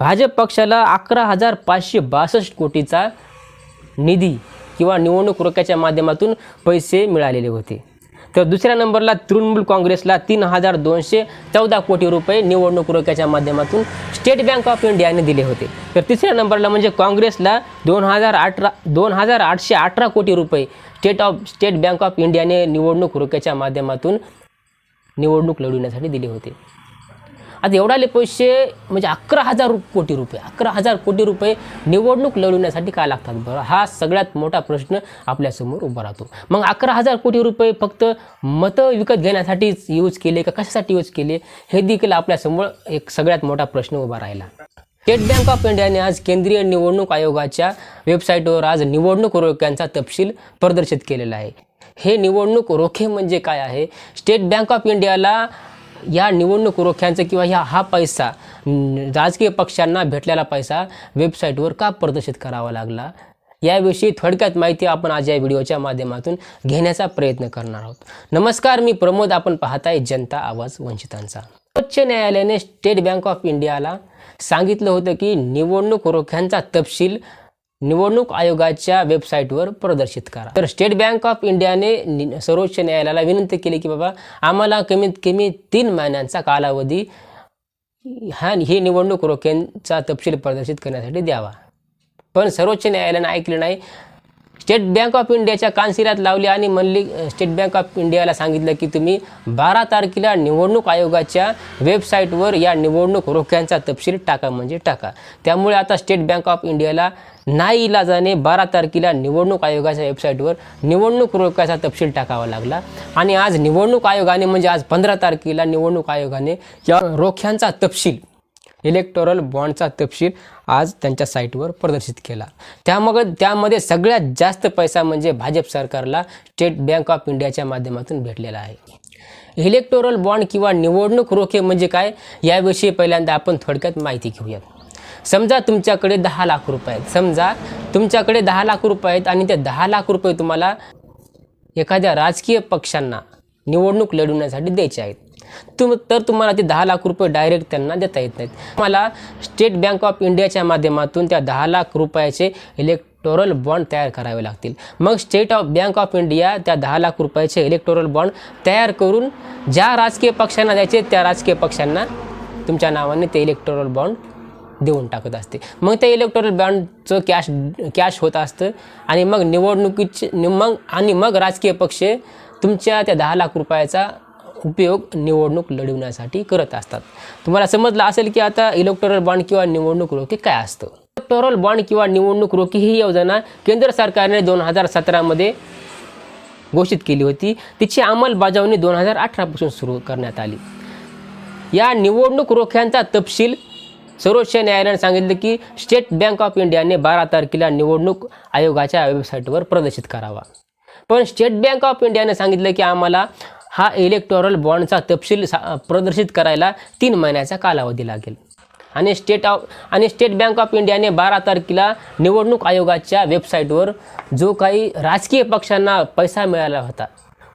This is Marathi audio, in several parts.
भाजप पक्षाला अकरा हजार पाचशे बासष्ट कोटीचा निधी किंवा निवडणूक रोख्याच्या माध्यमातून पैसे मिळालेले होते. तर दुसऱ्या नंबरला तृणमूल काँग्रेसला तीन हजार दोनशे चौदा कोटी रुपये निवडणूक रोख्याच्या माध्यमातून स्टेट बँक ऑफ इंडियाने दिले होते. तर तिसऱ्या नंबरला म्हणजे काँग्रेसला दोन हजार अठरा दोन हजार आठशे अठरा कोटी रुपये state of state bank of इंडियाने निवडणूक रोख्याच्या माध्यमातून निवडणूक लढवण्यासाठी दिले होते. आता एवढाले पैसे म्हणजे अकरा हजार कोटी रुपये अकरा हजार कोटी रुपये निवडणूक लढवण्यासाठी काय लागतात बरं? हा सगळ्यात मोठा प्रश्न आपल्यासमोर उभा राहतो. मग अकरा हजार कोटी रुपये फक्त मतं विकत घेण्यासाठीच यूज केले का कशासाठी यूज केले? हे देखील आपल्यासमोर एक सगळ्यात मोठा प्रश्न उभा राहिला. स्टेट बँक ऑफ इंडियाने आज केंद्रीय निवडणूक आयोगाच्या वेबसाईटवर आज निवडणूक रोख्यांचा तपशील प्रदर्शित केलेला आहे. हे निवडणूक रोखे म्हणजे काय आहे? स्टेट बँक ऑफ इंडियाला या निवडणूक रोख्यांचं किंवा ह्या हा पैसा राजकीय पक्षांना भेटलेला पैसा वेबसाईटवर का प्रदर्शित करावा लागला? याविषयी थोडक्यात माहिती आपण आज या व्हिडिओच्या माध्यमातून घेण्याचा प्रयत्न करणार आहोत. नमस्कार मी प्रमोद. आपण पाहताय जनता आवाज वंचितांचा. उच्च न्यायालयाने स्टेट बँक ऑफ इंडियाला सांगितलं होतं की निवडणूक रोख्यांचा तपशील निवडणूक आयोगाच्या वेबसाईटवर प्रदर्शित करा. तर स्टेट बँक ऑफ इंडियाने सर्वोच्च न्यायालयाला विनंती केली की बाबा आम्हाला कमीत कमी तीन महिन्यांचा कालावधी हा ही निवडणूक रोख्यांचा तपशील प्रदर्शित करण्यासाठी द्यावा. पण सर्वोच्च न्यायालयानं ऐकलं नाही. स्टेट बँक ऑफ इंडियाच्या कानशिरात लावली आणि म्हणली स्टेट बँक ऑफ इंडियाला सांगितलं की तुम्ही बारा तारखेला निवडणूक आयोगाच्या वेबसाईटवर या निवडणूक रोख्यांचा तपशील टाका म्हणजे टाका. त्यामुळे आता स्टेट बँक ऑफ इंडियाला नाही इलाजाने बारा तारखेला निवडणूक आयोगाच्या वेबसाईटवर निवडणूक रोख्याचा तपशील टाकावा लागला. आणि आज निवडणूक आयोगाने म्हणजे आज पंधरा तारखेला निवडणूक आयोगाने या रोख्यांचा तपशील इलेक्टोरल बॉन्डचा तपशील आज त्यांच्या साईटवर प्रदर्शित केला. त्यामग त्यामध्ये सगळ्यात जास्त पैसा म्हणजे भाजप सरकारला स्टेट बँक ऑफ इंडियाच्या माध्यमातून भेटलेला आहे. इलेक्टोरल बॉन्ड किंवा निवडणूक रोखे म्हणजे काय? याविषयी पहिल्यांदा आपण थोडक्यात माहिती घेऊयात. समजा तुमच्याकडे दहा लाख रुपये आहेत. समजा तुमच्याकडे दहा लाख रुपये आहेत आणि ते दहा लाख रुपये तुम्हाला एखाद्या राजकीय पक्षांना निवडणूक लढवण्यासाठी द्यायचे आहेत. तुम तर तुम्हाला ते दहा लाख रुपये डायरेक्ट त्यांना देता येत नाहीत. मला स्टेट बँक ऑफ इंडियाच्या माध्यमातून त्या दहा लाख रुपयाचे इलेक्टोरल बॉन्ड तयार करावे लागतील. मग state of bank of India त्या दहा लाख रुपयाचे इलेक्टोरल बॉन्ड तयार करून ज्या राजकीय पक्षांना द्यायचे त्या राजकीय पक्षांना तुमच्या नावाने ते इलेक्टोरल बॉन्ड देऊन टाकत असते. मग त्या इलेक्टोरल बॉन्डचं कॅश कॅश होत असतं आणि मग निवडणुकीचे मग आणि मग राजकीय पक्ष तुमच्या त्या दहा लाख रुपयाचा उपयोग निवडणूक लढवण्यासाठी करत असतात. तुम्हाला समजलं असेल की आता इलेक्टोरल बॉन्ड किंवा निवडणूक रोखे काय असतं? इलेक्टोरल बॉन्ड किंवा निवडणूक रोखे ही योजना केंद्र सरकारने दोन हजार सतरामध्ये घोषित केली होती. तिची अंमलबजावणी दोन हजार अठरापासून सुरू करण्यात आली. या निवडणूक रोख्यांचा तपशील सर्वोच्च न्यायालयाने सांगितलं की स्टेट बँक ऑफ इंडियाने बारा तारखेला निवडणूक आयोगाच्या वेबसाईटवर प्रदर्शित करावा. पण स्टेट बँक ऑफ इंडियाने सांगितलं की आम्हाला हा इलेक्टोरल बॉन्डचा तपशील सा प्रदर्शित करायला तीन महिन्याचा कालावधी लागेल. आणि स्टेट ऑफ आणि स्टेट बँक ऑफ इंडियाने बारा तारखेला निवडणूक आयोगाच्या वेबसाईटवर जो काही राजकीय पक्षांना पैसा मिळाला होता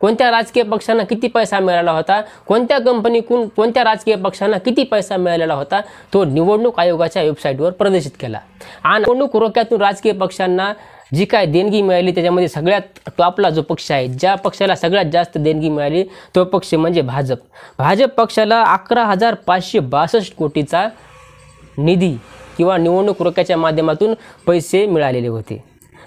कोणत्या राजकीय पक्षांना किती पैसा मिळाला होता कोणत्या कंपनीकडून कोणत्या राजकीय पक्षांना किती पैसा मिळालेला होता तो निवडणूक आयोगाच्या वेबसाईटवर प्रदर्शित केला. आणि निवडणूक रोख्यातून राजकीय पक्षांना जी काय देणगी मिळाली त्याच्यामध्ये सगळ्यात टॉपला जो पक्ष आहे ज्या पक्षाला सगळ्यात जास्त देणगी मिळाली तो पक्ष म्हणजे भाजप. भाजप पक्षाला अकरा हजार पाचशे बासष्ट कोटीचा निधी किंवा निवडणूक रोख्याच्या माध्यमातून पैसे मिळालेले होते.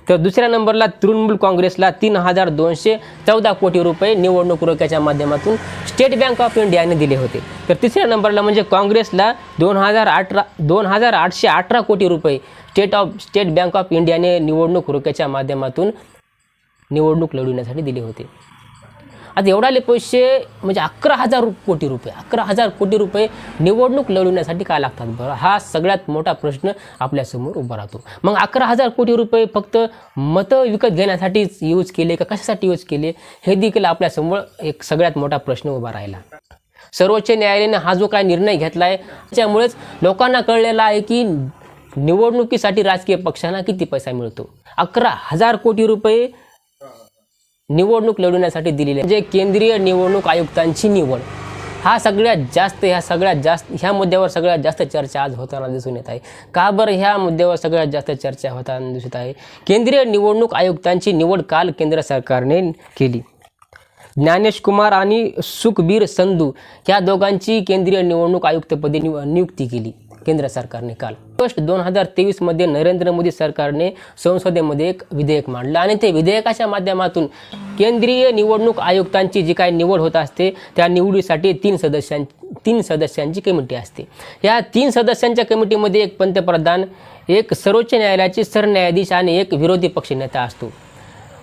तर दुसऱ्या नंबरला तृणमूल काँग्रेसला तीन हजार दोनशे चौदा कोटी रुपये निवडणूक रोख्याच्या माध्यमातून स्टेट बँक ऑफ इंडियाने दिले होते. तर तिसऱ्या नंबरला म्हणजे काँग्रेसला दोन हजार अठरा दोन हजार आठशे अठरा कोटी रुपये state of state bank of इंडियाने निवडणूक रोख्याच्या माध्यमातून निवडणूक लढविण्यासाठी दिले होते. आता एवढाले पैसे म्हणजे अकरा हजार कोटी रुपये अकरा हजार कोटी रुपये निवडणूक लढवण्यासाठी काय लागतात बरं? हा सगळ्यात मोठा प्रश्न आपल्यासमोर उभा राहतो. मग अकरा हजार कोटी रुपये फक्त मतं विकत घेण्यासाठीच यूज केले का कशासाठी यूज केले? हे देखील आपल्यासमोर एक सगळ्यात मोठा प्रश्न उभा राहिला. सर्वोच्च न्यायालयाने हा जो काय निर्णय घेतला आहे त्याच्यामुळेच लोकांना कळलेला आहे की निवडणुकीसाठी राजकीय पक्षांना किती पैसा मिळतो? अकरा हजार कोटी रुपये निवडणूक लढवण्यासाठी दिलेली आहे म्हणजे केंद्रीय निवडणूक आयुक्तांची निवड. हा सगळ्यात जास्त ह्या सगळ्यात जास्त ह्या मुद्द्यावर सगळ्यात जास्त चर्चा आज होताना दिसून येत आहे. का बरं ह्या मुद्द्यावर सगळ्यात जास्त चर्चा होताना दिसत आहे? केंद्रीय निवडणूक आयुक्तांची निवड काल केंद्र सरकारने केली. ज्ञानेश कुमार आणि सुखबीर संधू ह्या दोघांची केंद्रीय निवडणूक आयुक्तपदी निव नियुक्ती केली. केंद्र सरकारने काल. ऑगस्ट दोन हजार तेवीसमध्ये नरेंद्र मोदी सरकारने संसदेमध्ये एक विधेयक मांडलं आणि ते विधेयकाच्या माध्यमातून केंद्रीय निवडणूक आयुक्तांची जी काही निवड होत असते त्या निवडीसाठी तीन सदस्यां तीन सदस्यांची कमिटी असते. या तीन सदस्यांच्या कमिटीमध्ये एक पंतप्रधान एक सर्वोच्च न्यायालयाचे सरन्यायाधीश आणि एक विरोधी पक्षनेता असतो.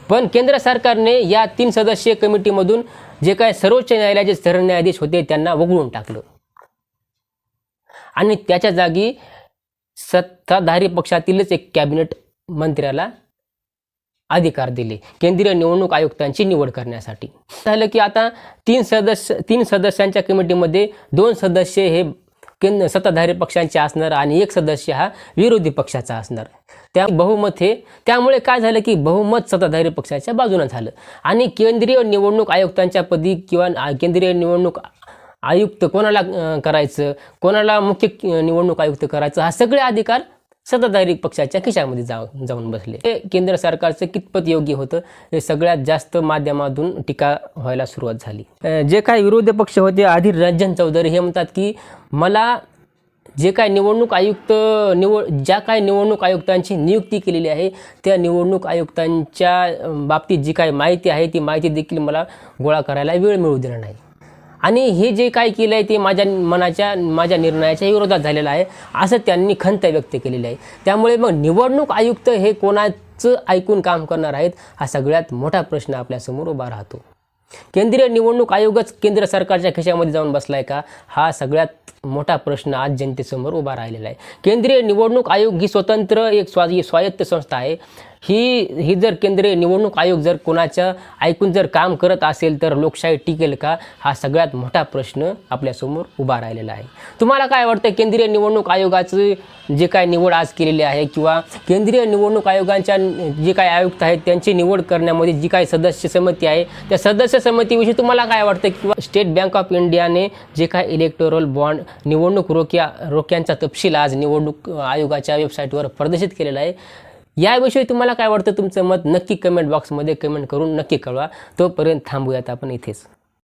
पण केंद्र सरकारने या तीन सदस्यीय कमिटीमधून जे काय सर्वोच्च न्यायालयाचे सरन्यायाधीश होते त्यांना वगळून टाकलं. आणि त्याच्या जागी सत्ताधारी पक्षातीलच एक कॅबिनेट मंत्र्याला अधिकार दिले. केंद्रीय निवडणूक आयुक्तांची निवड करण्यासाठी. झालं की आता तीन सदस्य तीन सदस्यांच्या कमिटीमध्ये दोन सदस्य हे केंद्र सत्ताधारी पक्षांचे असणार आणि एक सदस्य हा विरोधी पक्षाचा असणार. त्या बहुमत हे त्यामुळे काय झालं की बहुमत सत्ताधारी पक्षाच्या बाजूनं झालं. आणि केंद्रीय निवडणूक आयुक्तांच्या पदी किंवा केंद्रीय निवडणूक आयुक्त कोणाला करायचं? कोणाला मुख्य निवडणूक आयुक्त करायचं? हा सगळे अधिकार सत्ताधारी पक्षाच्या खिशामध्ये जा जाऊन बसले. हे केंद्र सरकारचं कितपत योग्य होतं हे सगळ्यात जास्त माध्यमातून टीका व्हायला सुरुवात झाली. जे काय विरोधी पक्ष होते आधी रंजन चौधरी हे म्हणतात की मला जे काय निवडणूक आयुक्त निवड ज्या काय निवडणूक आयुक्तांची नियुक्ती केलेली आहे त्या निवडणूक आयुक्तांच्या बाबतीत जी काय माहिती आहे ती माहिती देखील मला गोळा करायला वेळ मिळू देणार नाही. आणि हे जे काय केलं आहे ते माझ्या मनाच्या माझ्या निर्णयाच्या विरोधात झालेलं आहे असं त्यांनी खंत व्यक्त केलेली आहे. त्यामुळे मग निवडणूक आयुक्त हे कोणाचं ऐकून काम करणार आहेत हा सगळ्यात मोठा प्रश्न आपल्यासमोर उभा राहतो. केंद्रीय निवडणूक आयोगच केंद्र सरकारच्या खिशामध्ये जाऊन बसलाय का? हा सगळ्यात मोठा प्रश्न आज जनतेसमोर उभा राहिलेला आहे. केंद्रीय निवडणूक आयोग ही स्वतंत्र एक स्वा स्वायत्त संस्था आहे. ही ही जर केंद्रीय निवडणूक आयोग जर कोणाचं ऐकून जर काम करत असेल तर लोकशाही टिकेल का? हा सगळ्यात मोठा प्रश्न आपल्यासमोर उभा राहिलेला आहे. तुम्हाला काय वाटतं केंद्रीय निवडणूक आयोगाचं जे काय निवड आज केलेली आहे किंवा केंद्रीय निवडणूक आयोगांच्या जे काय आयुक्त आहेत त्यांची निवड करण्यामध्ये जी काही सदस्य समिती आहे त्या सदस्य समितीविषयी तुम्हाला काय वाटतं किंवा स्टेट बँक ऑफ इंडियाने जे काय इलेक्टोरल बॉन्ड निवडणूक रोक्या रोक्यांचा तपशील आज निवडणूक आयोगाच्या वेबसाईटवर प्रदर्शित केलेला आहे याविषयी तुम्हाला काय वाटतं तुमचं मत? नक्की कमेंट बॉक्समध्ये कमेंट करून नक्की कळवा. तोपर्यंत थांबूयात आपण इथेच.